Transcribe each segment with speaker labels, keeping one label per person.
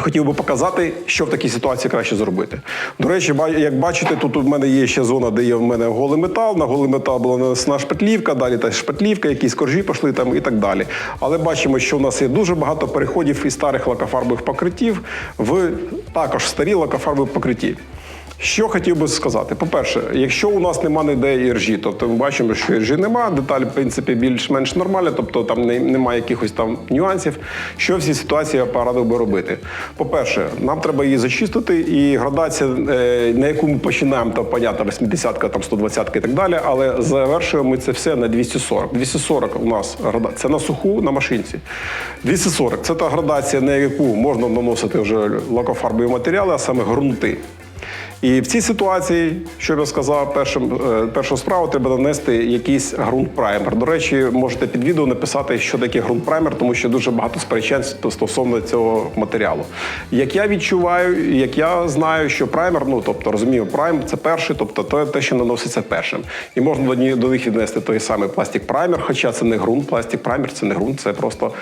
Speaker 1: Хотів би показати, що в такій ситуації краще зробити. До речі, як бачите, тут у мене є ще зона, де є в мене голий метал. На голий метал була нанесена шпатлівка, далі теж шпатлівка, якісь коржі пішли там і так далі. Але бачимо, що в нас є дуже багато переходів із старих лакофарбових покриттів в також старі лакофарбові покриття. Що хотів би сказати? По-перше, якщо у нас нема ніде іржі, тобто ми бачимо, що іржі нема, деталь, в принципі, більш-менш нормальна, тобто там немає якихось там нюансів. Що в цій ситуації я порадив би робити? По-перше, нам треба її зачистити, і градація, е, на яку ми починаємо, то понятно, 80-ка, там 120-ка і так далі, але завершуємо ми це все на 240. 240 у нас града- це на суху на машинці. 240 це та градація, на яку можна наносити вже лакофарбові матеріали, а саме ґрунти. І в цій ситуації, що я сказав, першим, е, першу справу треба нанести якийсь ґрунт-праймер. До речі, можете під відео написати, що таке ґрунт-праймер, тому що дуже багато сперечань стосовно цього матеріалу. Як я відчуваю, як я знаю, що праймер, ну тобто розумію, прайм це перший, тобто те, те, що наноситься першим. І можна до, них віднести той самий пластик-праймер, хоча це не ґрунт, пластик-праймер це не ґрунт, це просто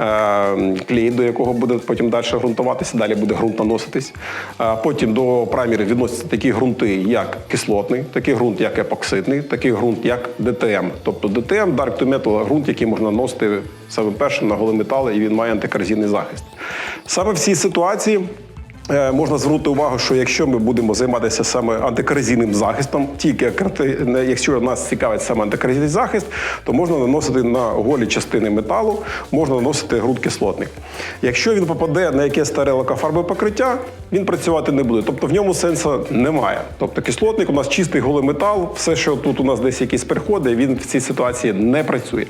Speaker 1: е, клей, до якого буде потім далі ґрунтуватися, далі буде ґрунт наноситись. Е, потім до праймерів відносяться такі ґрунти, як кислотний, такий ґрунт, як епоксидний, такий ґрунт, як ДТМ. Тобто ДТМ Dark to Metal – ґрунт, який можна носити саме першим на голий метал, і він має антикорозійний захист. Саме в цій ситуації. Е, Можна звернути увагу, що якщо ми будемо займатися саме антикорозійним захистом, тільки якщо нас цікавить саме антикорозійний захист, то можна наносити на голі частини металу, можна наносити ґрунт кислотний. Якщо він попаде на якесь старе лакофарбове покриття, він працювати не буде. Тобто в ньому сенсу немає. Тобто кислотник у нас чистий голий метал, все, що тут у нас десь якісь переходи, він в цій ситуації не працює.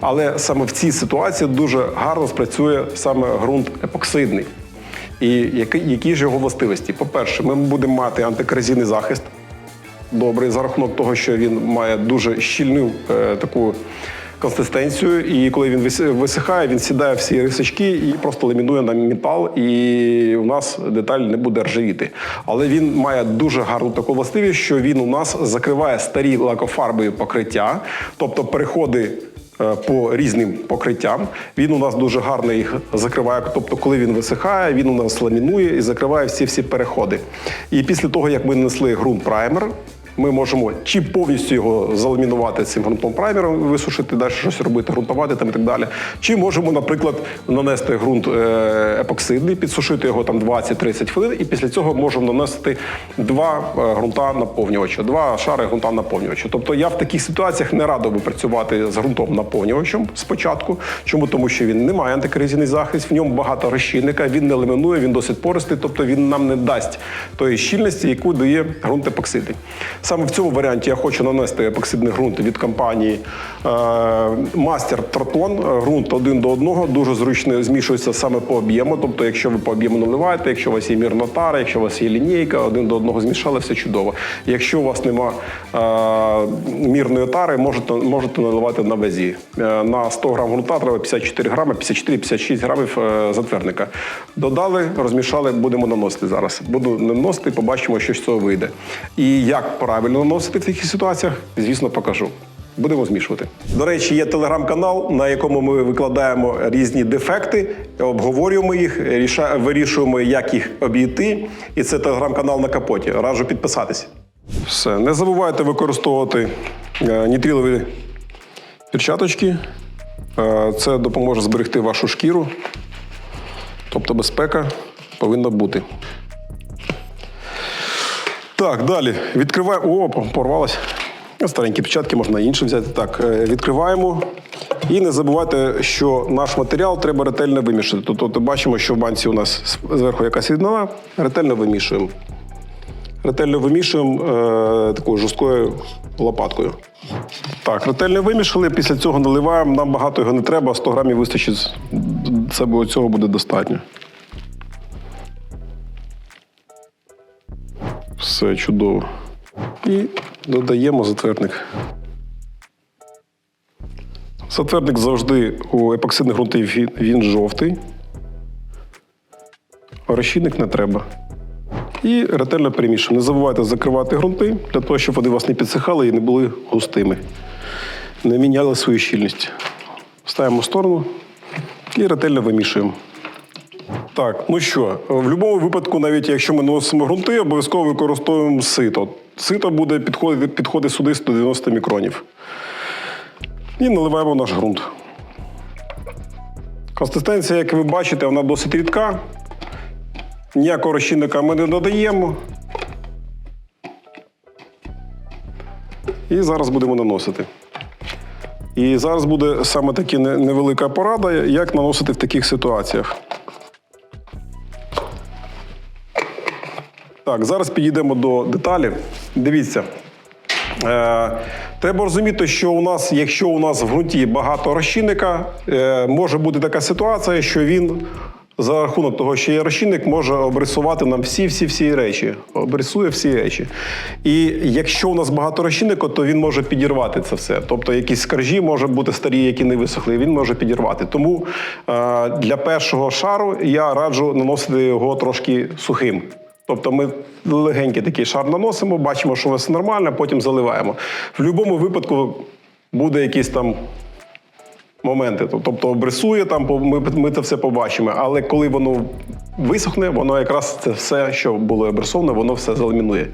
Speaker 1: Але саме в цій ситуації дуже гарно спрацює саме ґрунт епоксидний. І які, які ж його властивості? По-перше, ми будемо мати антикорозійний захист добрий за рахунок того, що він має дуже щільну е, таку консистенцію, і коли він висихає, він сідає всі рисочки і просто ламінує на метал, і у нас деталь не буде ржавіти. Але він має дуже гарну таку властивість, що він у нас закриває старі лакофарбові покриття, тобто переходи по різним покриттям. Він у нас дуже гарно їх закриває. Тобто, коли він висихає, він у нас ламінує і закриває всі всі переходи. І після того, як ми нанесли ґрунт праймер. Ми можемо чи повністю його заламінувати цим ґрунтом праймером, висушити, далі щось робити, ґрунтувати там і так далі. Чи можемо, наприклад, нанести ґрунт е, епоксидний, підсушити його там 20-30 хвилин, і після цього можемо нанести два е, ґрунта наповнювача, два шари ґрунта наповнювача. Тобто я в таких ситуаціях не радив би працювати з ґрунтом наповнювачем спочатку. Чому? Тому що він не має антикорозійний захист, в ньому багато розчинника, він не ламінує, він досить пористий, тобто він нам не дасть тої щільності, яку дає ґрунт епоксидний. Саме в цьому варіанті я хочу нанести епоксидний ґрунт від компанії е, Мастер Тротон. Ґрунт один до одного, дуже зручно змішується саме по об'єму. Тобто, якщо ви по об'єму наливаєте, якщо у вас є мірна тара, якщо у вас є лінійка, один до одного змішали, все чудово. Якщо у вас нема е, мірної тари, можете, можете наливати на вазі. Е, на 100 грам ґрунта треба 54 грами, 54-56 грамів затвердника. Додали, розмішали, будемо наносити зараз. Буду наносити, побачимо, що з цього вийде. І як правильно наносити в таких ситуаціях, звісно, покажу. Будемо змішувати. До речі, є телеграм-канал, на якому ми викладаємо різні дефекти, обговорюємо їх, вирішуємо, як їх обійти. І це телеграм-канал на капоті. Раджу підписатися. Все, не забувайте використовувати е, нітрилові перчаточки. Е, Це допоможе зберегти вашу шкіру. Тобто безпека повинна бути. Так, далі. Відкриваємо. О, порвалась. Старенькі печатки, можна інші взяти. Так, е, відкриваємо. І не забувайте, що наш матеріал треба ретельно вимішати. Тобто бачимо, що в банці у нас зверху якась ріднова, ретельно вимішуємо. Ретельно вимішуємо е, такою жорсткою лопаткою. Так, ретельно вимішали, після цього наливаємо. Нам багато його не треба, 100 грамів вистачить. Це цього буде достатньо. Все чудово. І додаємо затвердник. Затвердник завжди у епоксидних ґрунтів він, жовтий. Розчинник не треба. І ретельно перемішуємо. Не забувайте закривати ґрунти для того, щоб вони вас не підсихали і не були густими. Не міняли свою щільність. Ставимо в сторону і ретельно вимішуємо. Так, ну що, в будь-якому випадку, навіть якщо ми наносимо ґрунти, обов'язково використовуємо сито. Сито буде підходити, підходить сюди 190 мікронів. І наливаємо наш ґрунт. Консистенція, як ви бачите, вона досить рідка. Ніякого розчинника ми не додаємо. І зараз будемо наносити. І зараз буде саме таки невелика порада, як наносити в таких ситуаціях. Так, зараз підійдемо до деталі. Дивіться. Е, треба розуміти, що у нас, якщо у нас в ґрунті багато розчинника, е, може бути така ситуація, що він за рахунок того, що є розчинник, може обрисувати нам всі-всі-всі речі. Обрисує всі речі. І якщо у нас багато розчинника, то він може підірвати це все. Тобто якісь скаржі можуть бути старі, які не висохли, він може підірвати. Тому е, для першого шару я раджу наносити його трошки сухим. Тобто ми легенький такий шар наносимо, бачимо, що нас нормально, потім заливаємо. В будь-якому випадку буде якісь там моменти. Тобто обрисує там, ми, ми це все побачимо. Але коли воно висохне, воно якраз це все, що було обрисовано, воно все заламінує.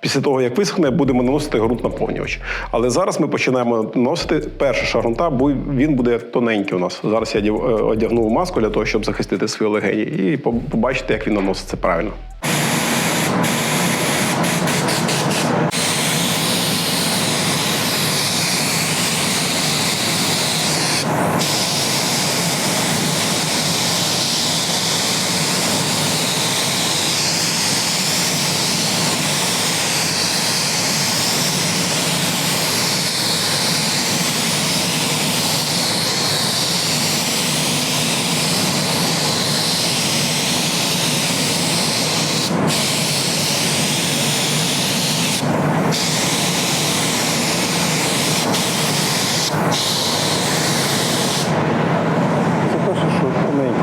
Speaker 1: Після того, як висохне, будемо наносити ґрунт наповнювач. Але зараз ми починаємо наносити перший шар ґрунта, бо він буде тоненький у нас. Зараз я е, одягнув маску для того, щоб захистити свої легені, і по- побачите, як він наноситься правильно. Це перше, що тоненько.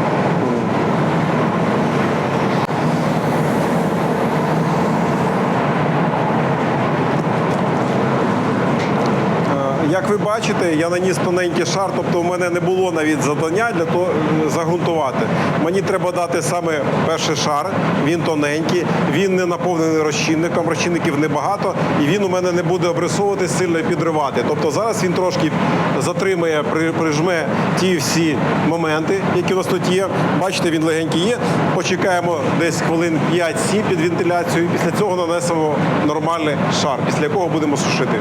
Speaker 1: Е, Як ви бачите, я наніс тоненький шар, тобто у мене не було навіть завдання для того загрунтувати. Мені треба дати саме перший шар, він тоненький, він не наповнений розчинником, розчинників небагато, і він у мене не буде обрисовувати сильно і підривати. Тобто зараз він трошки затримає, прижме ті всі моменти, які у нас тут є. Бачите, він легенький є. Почекаємо десь хвилин 5-7 під вентиляцією. Після цього нанесемо нормальний шар, після якого будемо сушити.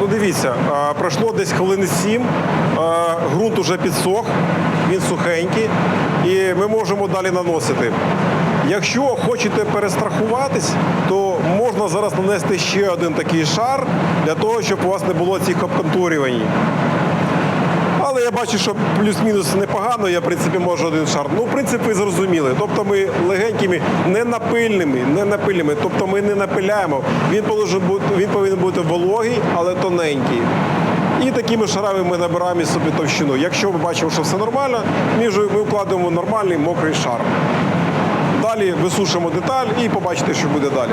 Speaker 1: Ну дивіться, пройшло десь хвилини сім, ґрунт уже підсох, він сухенький, і ми можемо далі наносити. Якщо хочете перестрахуватись, то можна зараз нанести ще один такий шар для того, щоб у вас не було цих обконтурювань. Я бачу, що плюс-мінус непогано, я в принципі можу один шар. Ну, в принципі, зрозуміли. Тобто ми легенькими, не напильними, не напильними. Тобто ми не напиляємо. Він повинен бути, він повинен бути вологий, але тоненький. І такими шарами ми набираємо собі товщину. Якщо ми бачимо, що все нормально, між ми вкладаємо нормальний мокрий шар. Далі висушимо деталь і побачите, що буде далі.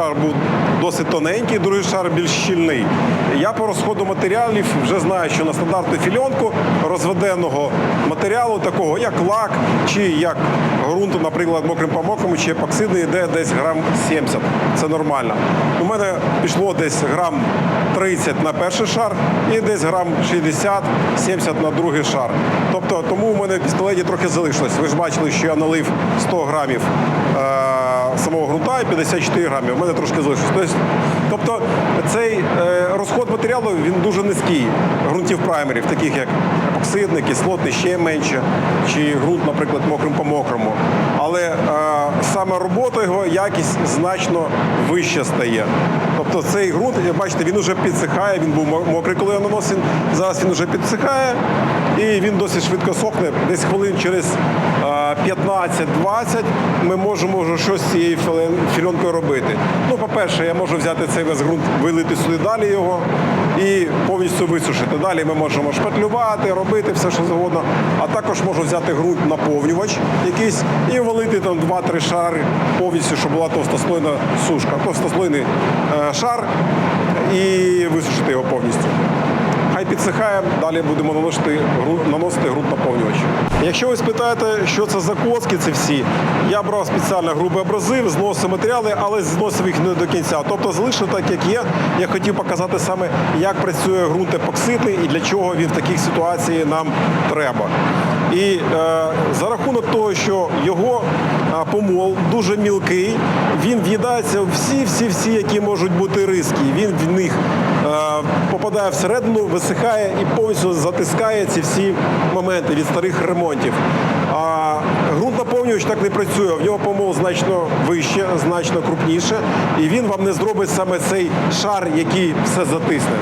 Speaker 1: Шар був досить тоненький, другий шар більш щільний. Я по розходу матеріалів вже знаю, що на стандартну фільонку розведеного матеріалу, такого як лак чи як ґрунту, наприклад, мокрим по мокрому чи епоксидний, йде десь грам 70. Це нормально. У мене пішло десь грам 30 на перший шар і десь грам 60-70 на другий шар. Тобто, тому у мене в пістолеті трохи залишилось. Ви ж бачили, що я налив 100 грамів е, самого грунта і 54 грамів. У мене трошки залишилось. Тобто, тобто цей е, розход матеріалу він дуже низький ґрунтів праймерів, таких як епоксидний, кислотний, ще менше, чи ґрунт, наприклад, мокрим по мокрому. Але е, саме робота його якість значно вища стає. Тобто цей ґрунт, бачите, він вже підсихає, він був мокрий, коли я наносив. Зараз він вже підсихає і він досить швидко сохне. Десь хвилин через 15-20 ми можемо щось з цією філе- фільонкою робити. Ну, по-перше, я можу взяти цей весь ґрунт, вилити сюди далі його і повністю висушити. Далі ми можемо шпатлювати, робити все, що завгодно. А також можу взяти ґрунт наповнювач якийсь і валити там 2-3 шари повністю, щоб була товстослойна сушка, товстослойний е, шар і висушити його повністю. Підсихає, далі будемо наносити, наносити ґрунт наповнювач. Якщо ви спитаєте, що це за коски, це всі, я брав спеціально грубий абразив, зносив матеріали, але зносив їх не до кінця. Тобто залишив так, як є. Я хотів показати саме, як працює ґрунт епоксидний і для чого він в таких ситуаціях нам треба. І е, за рахунок того, що його а, помол дуже мілкий, він в'їдається всі-всі-всі, які можуть бути риски. Він в них е, попадає всередину, висихає і повністю затискає ці всі моменти від старих ремонтів. А ґрунт наповнювач так не працює. В нього помол значно вище, значно крупніше, і він вам не зробить саме цей шар, який все затисне.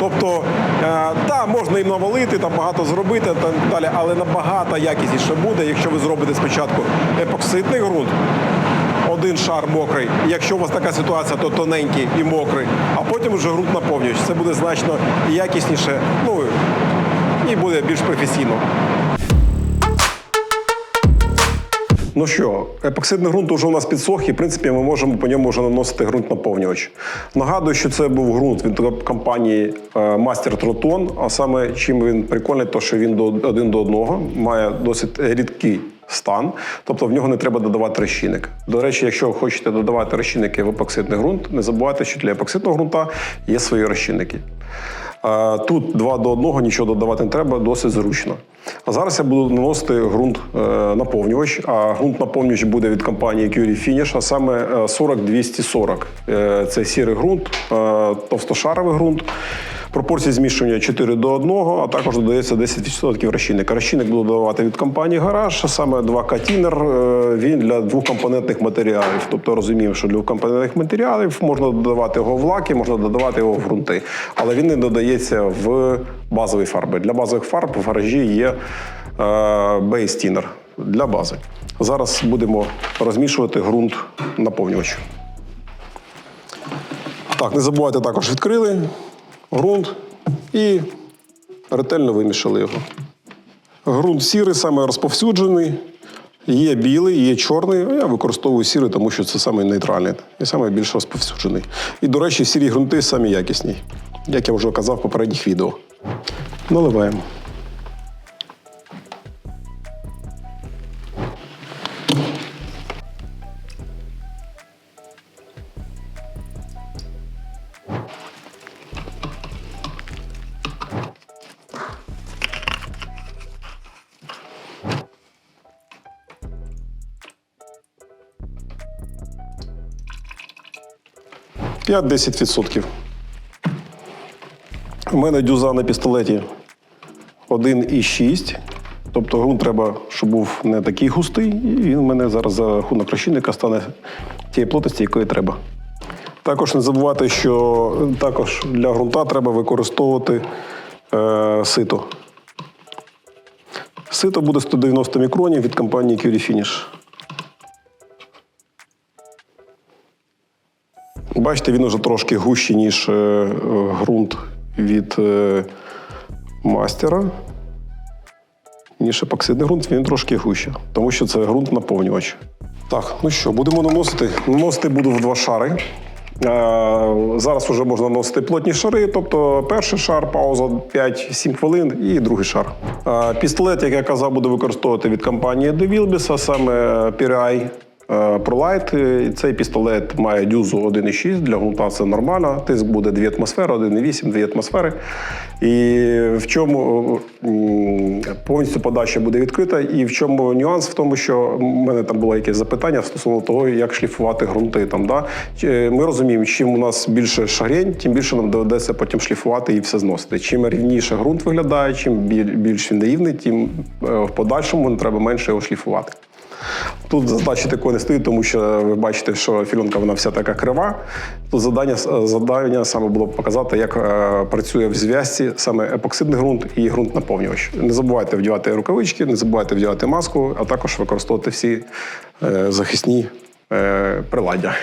Speaker 1: Тобто, е, та, можна і навалити, там багато зробити та далі, але набагато якісніше буде, якщо ви зробите спочатку епоксидний ґрунт, один шар мокрий. Якщо у вас така ситуація, то тоненький і мокрий, а потім вже ґрунт наповнюєш. Це буде значно якісніше, ну і буде більш професійно. Ну що, епоксидний ґрунт вже у нас підсох, і в принципі ми можемо по ньому вже наносити ґрунт наповнювач. Нагадую, що це був ґрунт від компанії е, Мастер Тротон. А саме чим він прикольний, то що він до один до одного має досить рідкий стан, тобто в нього не треба додавати розчинник. До речі, якщо ви хочете додавати розчинники в епоксидний ґрунт, не забувайте, що для епоксидного ґрунта є свої розчинники. Е, Тут два до одного нічого додавати не треба, досить зручно. А зараз я буду наносити ґрунт е, наповнювач. А ґрунт наповнювач буде від компанії Curie Finish, а саме е, 40-240. Е, Це сірий ґрунт, товстошаровий ґрунт. Пропорції змішування 4 до 1, а також додається 10% розчинника. Розчинник буду додавати від компанії Гараж, саме 2К тінер. е, Він для двохкомпонентних матеріалів. Тобто розуміємо, що для двохкомпонентних матеріалів можна додавати його в лаки, можна додавати його в ґрунти. Але він не додається в базові фарби. Для базових фарб в гаражі є бейс тінер для бази. Зараз будемо розмішувати ґрунт наповнювач. Так, не забувайте також відкрили ґрунт і ретельно вимішали його. Ґрунт сірий, саме розповсюджений. Є білий, є чорний. Я використовую сірий, тому що це саме нейтральний і саме більш розповсюджений. І, до речі, сірі ґрунти самі якісні, як я вже казав в попередніх відео. Наливаємо. – 5-10%. У мене дюза на пістолеті 1,6. Тобто ґрунт треба, щоб був не такий густий, і він у мене зараз за рахунок розчинника стане тієї плотності, якої треба. Також не забувайте, що також для ґрунта треба використовувати е, сито. Сито буде 190 мікронів від компанії Curie Finish. Бачите, він уже трошки гущий, ніж е, ґрунт від е, мастера. Ніж епоксидний ґрунт, він трошки гуще, тому що це ґрунт наповнювач. Так, ну що, будемо наносити. Наносити буду в два шари. Е, зараз вже можна наносити плотні шари, тобто перший шар, пауза 5-7 хвилин і другий шар. Е, пістолет, як я казав, буду використовувати від компанії DeVilbiss, саме PRI е. Е, Цей пістолет має дюзу 1,6, для ґрунта це нормально. Тиск буде 2 атмосфери, 1,8, 2 атмосфери. І в чому повністю подача буде відкрита, і в чому нюанс в тому, що в мене там було якесь запитання стосовно того, як шліфувати ґрунти. Там, да? Ми розуміємо, чим у нас більше шагрень, тим більше нам доведеться потім шліфувати і все зносити. Чим рівніше ґрунт виглядає, чим більш він нерівний, тим е, в подальшому треба менше його шліфувати. Тут задачі такої не стоїть, тому що ви бачите, що філонка вона вся така крива. Тут завдання, завдання саме було показати, як е, працює в зв'язці саме епоксидний ґрунт і ґрунт наповнювач. Не забувайте вдівати рукавички, не забувайте вдівати маску, а також використовувати всі е, захисні е, приладдя.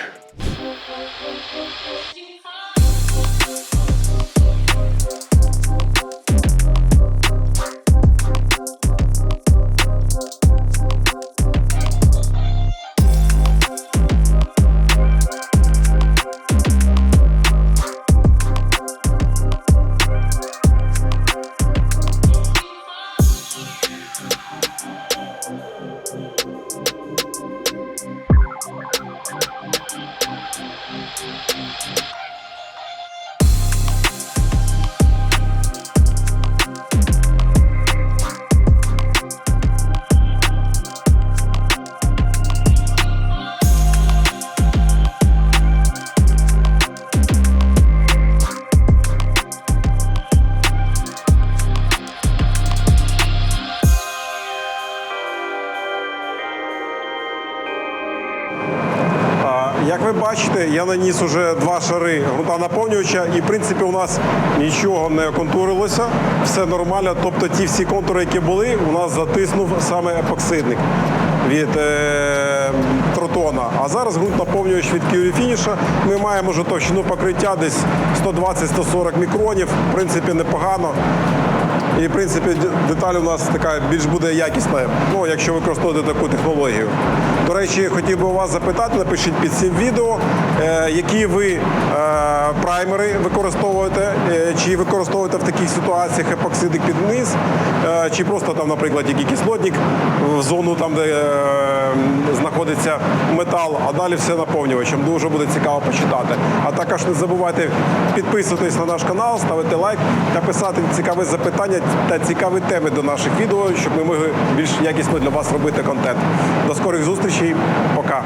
Speaker 1: Бачите, я наніс уже два шари грунта наповнювача, і в принципі у нас нічого не контурилося, все нормально. Тобто ті всі контури, які були, у нас затиснув саме епоксидник від е, тротона. А зараз ґрунт наповнювач від Finish. Ми маємо вже товщину покриття десь 120-140 мікронів. В принципі, непогано. І в принципі деталь у нас така більш буде якісна, ну якщо використовувати таку технологію. До речі, хотів би вас запитати, напишіть під цим відео, е, які ви е, праймери використовуєте, е, чи використовуєте в таких ситуаціях епоксидик під низ, чи просто там, наприклад, який кислотник в зону там, де знаходиться метал, а далі все наповнювачем. Дуже буде цікаво почитати. А також не забувайте підписуватись на наш канал, ставити лайк та писати цікаві запитання та цікаві теми до наших відео, щоб ми могли більш якісно для вас робити контент. До скорих зустрічей. Пока.